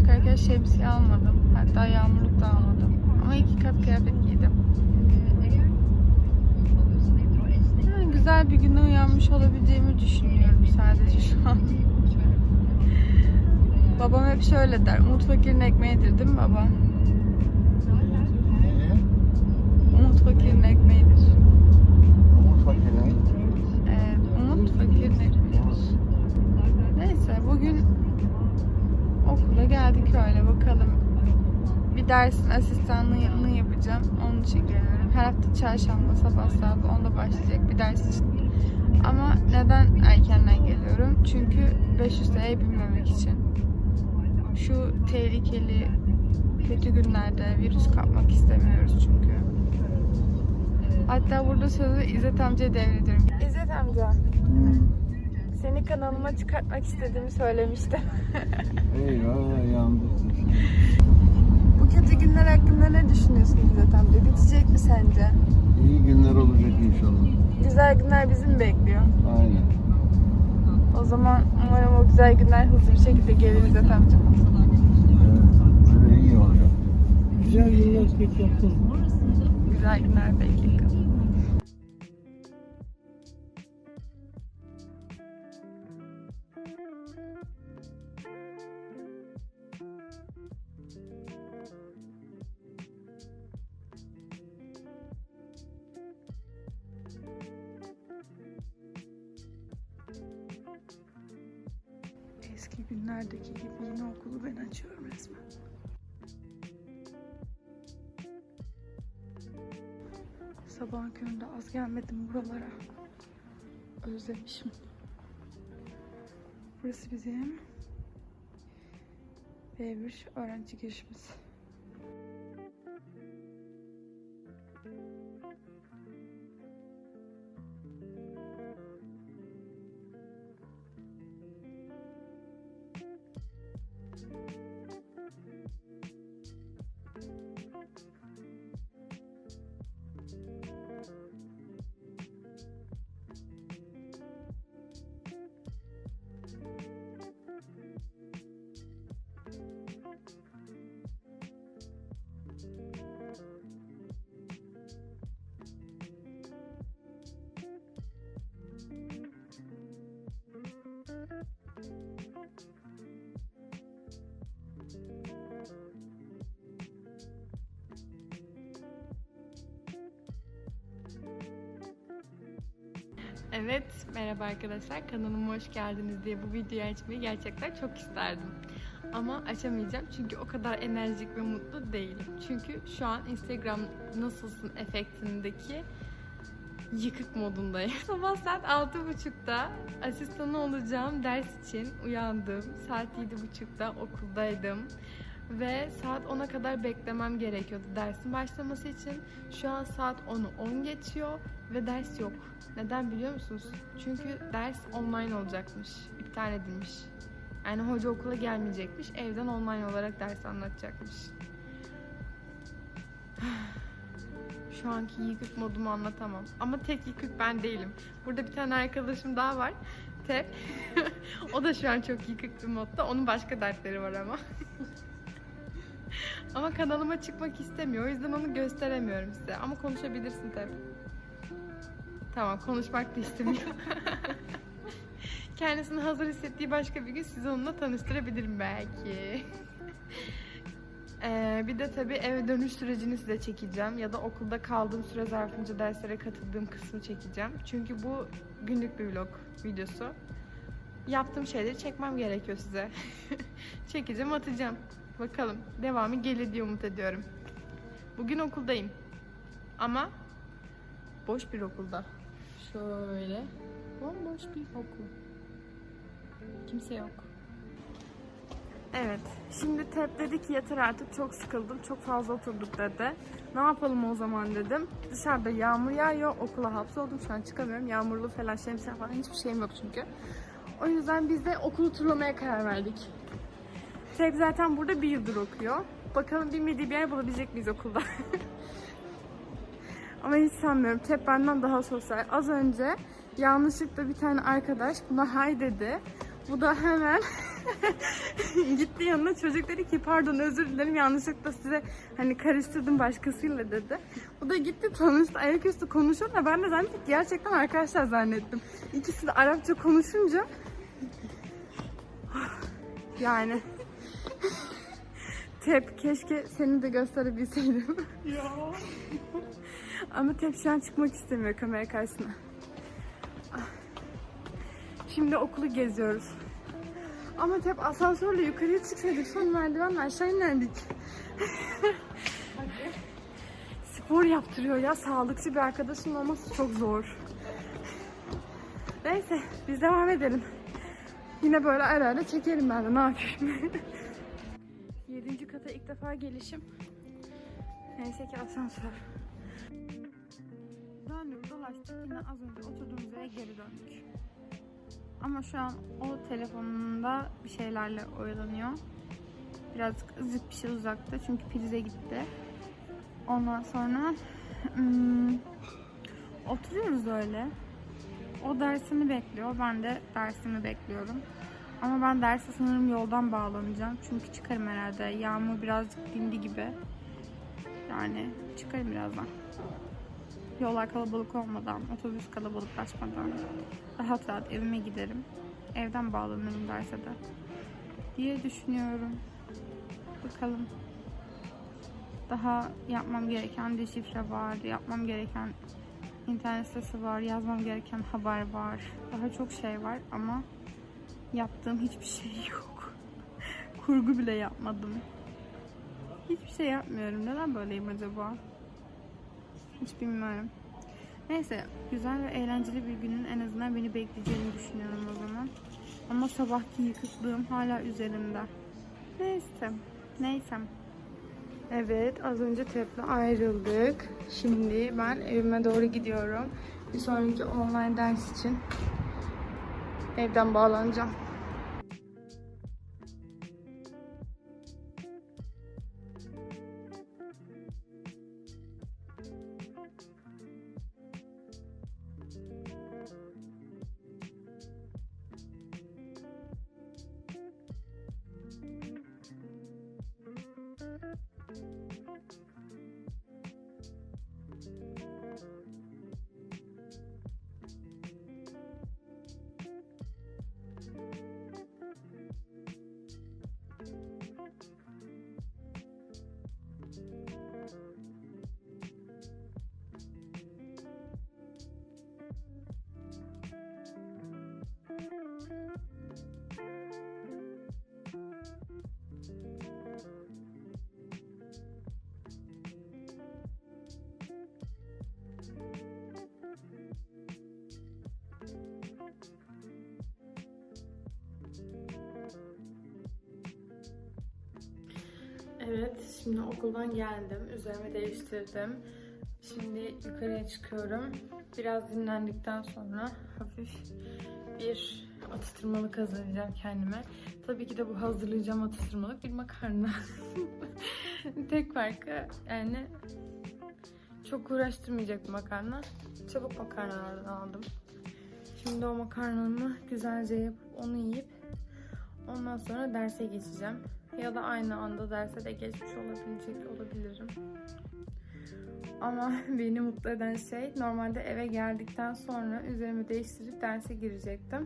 çıkarken şemsiye almadım. Hatta yağmurluk da almadım. Ama iki kat kıyafet giydim. Yani güzel bir güne uyanmış olabileceğimi düşünüyorum sadece şu an. Babam hep şöyle der. Umut fakirin ekmeğidir değil mi baba? Umut fakirin ekmeğidir. Umut fakiri. Evet, Umut fakirin ekmeğidir. Neyse bugün okula geldik öyle bakalım. Bir dersin asistanlığını yapacağım. Onun için geliyorum. Her hafta çarşamba sabah saat 10'da başlayacak bir ders için. Ama neden erkenden geliyorum? Çünkü 500 TL'ye binmemek için. Şu tehlikeli kötü günlerde virüs kapmak istemiyoruz çünkü. Hatta burada sözü İzzet amcaya devrediyorum. İzzet amca, seni kanalıma çıkartmak istediğimi söylemiştim. Eyvah yandık. Bu kötü günler hakkında ne düşünüyorsun İzzet amca? Bitecek mi sence? İyi günler olacak inşallah. Güzel günler bizi mi bekliyor? Aynen. O zaman umarım o güzel günler hızlı bir şekilde gelir İzzet amca. Evet. Böyle iyi olacak. Güzel günler bekliyorum. Güzel günler belki. Eski günlerdeki gibi yine okulu ben açıyorum resmen. Sabahın köründe az gelmedim buralara. Özlemişim. Burası bizim B1 öğrenci girişimiz. Evet, merhaba arkadaşlar. Kanalıma hoş geldiniz diye bu videoyu açmayı gerçekten çok isterdim. Ama açamayacağım çünkü o kadar enerjik ve mutlu değilim. Çünkü şu an Instagram nasılsın efektindeki yıkık modundayım. Sabah saat 6.30'da asistanı olacağım ders için uyandım. Saat 7.30'da okuldaydım. Ve saat 10'a kadar beklemem gerekiyordu dersin başlaması için. Şu an saat 10'u 10 geçiyor ve ders yok. Neden biliyor musunuz? Çünkü ders online olacakmış. iptal edilmiş. Yani hoca okula gelmeyecekmiş. Evden online olarak ders anlatacakmış. Şu anki yıkık modumu anlatamam. Ama tek yıkık ben değilim. Burada bir tane arkadaşım daha var. Tep. o da şu an çok yıkık bir modda. Onun başka dertleri var ama. ama kanalıma çıkmak istemiyor. O yüzden onu gösteremiyorum size. Ama konuşabilirsin Tep. Tamam konuşmak da istemiyor. Kendisini hazır hissettiği başka bir gün sizi onunla tanıştırabilirim belki. Ee, bir de tabii eve dönüş sürecini size çekeceğim ya da okulda kaldığım süre zarfınca derslere katıldığım kısmı çekeceğim. Çünkü bu günlük bir vlog videosu. Yaptığım şeyleri çekmem gerekiyor size. Çekeceğim, atacağım. Bakalım devamı gelir diye umut ediyorum. Bugün okuldayım. Ama boş bir okulda. Şöyle bomboş bir okul. Kimse yok. Evet. Şimdi Tep dedi ki yeter artık çok sıkıldım. Çok fazla oturduk dedi. Ne yapalım o zaman dedim. Dışarıda yağmur yağıyor. Okula hapsoldum. Şu an çıkamıyorum. Yağmurlu falan şemsiye falan hiçbir şeyim yok çünkü. O yüzden biz de okulu turlamaya karar verdik. Tep zaten burada bir yıldır okuyor. Bakalım bilmediği bir yer bulabilecek miyiz okulda. Ama hiç sanmıyorum. Tep benden daha sosyal. Az önce yanlışlıkla bir tane arkadaş buna hay dedi. Bu da hemen gitti yanına çocuk dedi ki pardon özür dilerim yanlışlıkla size hani karıştırdım başkasıyla dedi. Bu da gitti tanıştı ayaküstü konuşuyor ben de zannettim gerçekten arkadaşlar zannettim. İkisi de Arapça konuşunca yani Tep keşke seni de gösterebilseydim. Ama Tep şu an çıkmak istemiyor kamera karşısına. Ah. Şimdi okulu geziyoruz. Ama Tep asansörle yukarıya çıksaydık son merdivenle aşağı inerdik. Spor yaptırıyor ya. Sağlıkçı bir arkadaşın olması çok zor. Neyse biz devam edelim. Yine böyle ara ara çekerim ben de ne yapayım. Yedinci kata ilk defa gelişim. Neyse ki asansör. Döndük dolaştık yine az önce oturduğumuz yere geri döndük. Ama şu an o telefonunda bir şeylerle oyalanıyor. Birazcık azıcık bir şey uzakta çünkü prize gitti. Ondan sonra hmm, oturuyoruz öyle. O dersini bekliyor. Ben de dersimi bekliyorum. Ama ben derse sanırım yoldan bağlanacağım. Çünkü çıkarım herhalde. Yağmur birazcık dindi gibi. Yani çıkarım birazdan. Yollar kalabalık olmadan, otobüs kalabalıklaşmadan rahat rahat evime giderim. Evden bağlanırım derse de. Diye düşünüyorum. Bakalım. Daha yapmam gereken deşifre var. Yapmam gereken internet sitesi var. Yazmam gereken haber var. Daha çok şey var ama yaptığım hiçbir şey yok. Kurgu bile yapmadım. Hiçbir şey yapmıyorum. Neden böyleyim acaba? Hiç bilmiyorum. Neyse, güzel ve eğlenceli bir günün en azından beni bekleyeceğini düşünüyorum o zaman. Ama sabahki yıkıklığım hala üzerimde. Neyse, neyse. Evet, az önce Tep'le ayrıldık. Şimdi ben evime doğru gidiyorum. Bir sonraki online ders için evden bağlanacağım. Evet, şimdi okuldan geldim. Üzerimi değiştirdim. Şimdi yukarıya çıkıyorum. Biraz dinlendikten sonra hafif bir atıştırmalık hazırlayacağım kendime. Tabii ki de bu hazırlayacağım atıştırmalık bir makarna. Tek farkı yani çok uğraştırmayacak bir makarna. Çabuk makarnalardan aldım. Şimdi o makarnamı güzelce yapıp onu yiyip ondan sonra derse geçeceğim. Ya da aynı anda derse de geçmiş olabilecek olabilirim. Ama beni mutlu eden şey normalde eve geldikten sonra üzerimi değiştirip derse girecektim.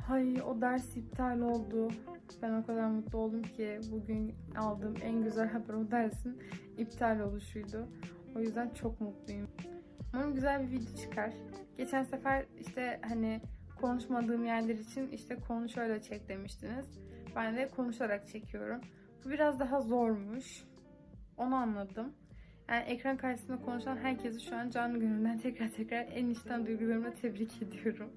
Hay o ders iptal oldu. Ben o kadar mutlu oldum ki bugün aldığım en güzel haber o dersin iptal oluşuydu. O yüzden çok mutluyum. Umarım güzel bir video çıkar. Geçen sefer işte hani konuşmadığım yerler için işte konu şöyle çek demiştiniz. Ben de konuşarak çekiyorum. Bu biraz daha zormuş. Onu anladım. Yani ekran karşısında konuşan herkesi şu an canlı gönülden tekrar tekrar en içten duygularımla tebrik ediyorum.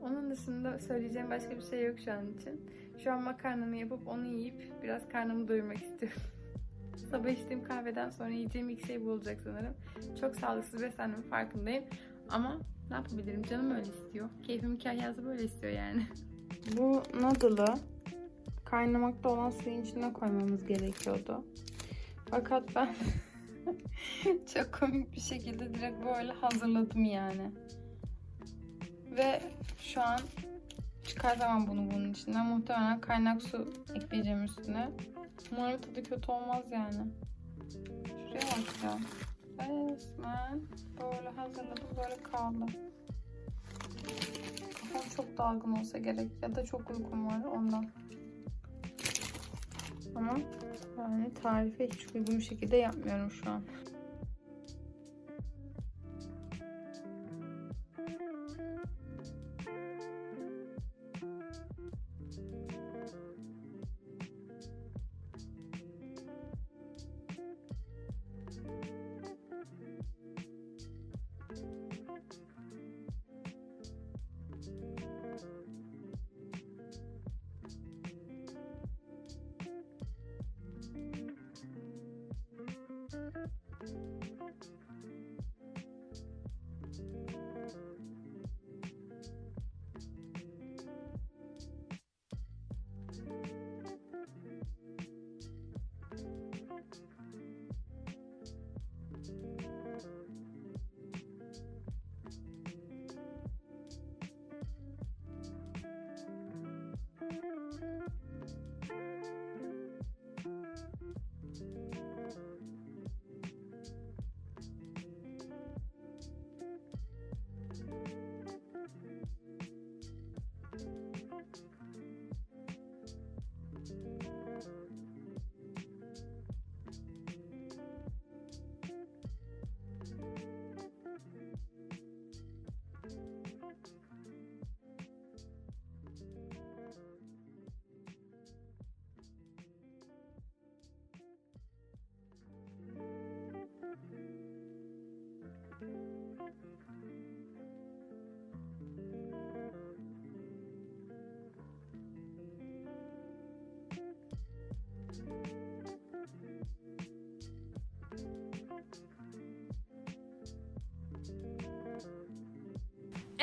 Onun dışında söyleyeceğim başka bir şey yok şu an için. Şu an makarnamı yapıp onu yiyip biraz karnımı doyurmak istiyorum. Sabah içtiğim kahveden sonra yiyeceğim ilk şey bu olacak sanırım. Çok sağlıksız beslendim farkındayım. Ama ne yapabilirim canım öyle istiyor. Keyfim kahyası böyle istiyor yani. Bu noodle'ı kaynamakta olan suyun içine koymamız gerekiyordu. Fakat ben çok komik bir şekilde direkt böyle hazırladım yani. Ve şu an çıkartamam bunu bunun içinden. Muhtemelen kaynak su ekleyeceğim üstüne. Umarım tadı kötü olmaz yani. Şuraya bak ya. Resmen böyle hazırladım böyle kaldı. Kafam çok dalgın olsa gerek ya da çok uykum var ondan. Ama yani tarife hiç uygun bir şekilde yapmıyorum şu an.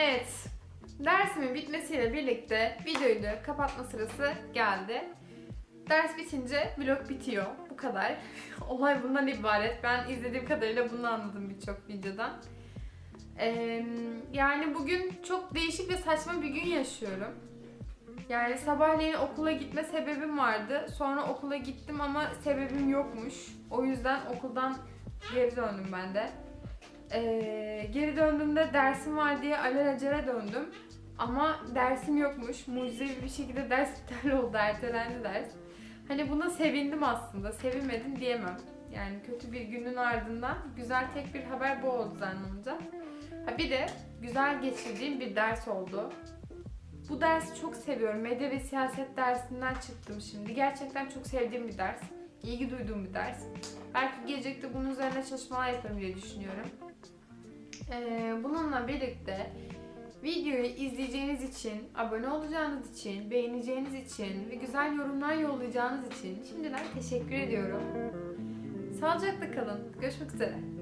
Evet. Dersimin bitmesiyle birlikte videoyu da kapatma sırası geldi. Ders bitince vlog bitiyor. Bu kadar. Olay bundan ibaret. Ben izlediğim kadarıyla bunu anladım birçok videodan. Ee, yani bugün çok değişik ve saçma bir gün yaşıyorum. Yani sabahleyin okula gitme sebebim vardı. Sonra okula gittim ama sebebim yokmuş. O yüzden okuldan geri döndüm ben de. Ee, geri döndüğümde dersim var diye alelacele döndüm. Ama dersim yokmuş. Mucizevi bir şekilde ders iptal oldu, ertelendi ders. Hani buna sevindim aslında. Sevinmedim diyemem. Yani kötü bir günün ardından güzel tek bir haber bu oldu zannımca. Ha bir de güzel geçirdiğim bir ders oldu. Bu dersi çok seviyorum. Medya ve siyaset dersinden çıktım şimdi. Gerçekten çok sevdiğim bir ders. İlgi duyduğum bir ders. Belki gelecekte bunun üzerine çalışmalar yaparım diye düşünüyorum. Ee, bununla birlikte videoyu izleyeceğiniz için, abone olacağınız için, beğeneceğiniz için ve güzel yorumlar yollayacağınız için şimdiden teşekkür ediyorum. Sağlıcakla kalın. Görüşmek üzere.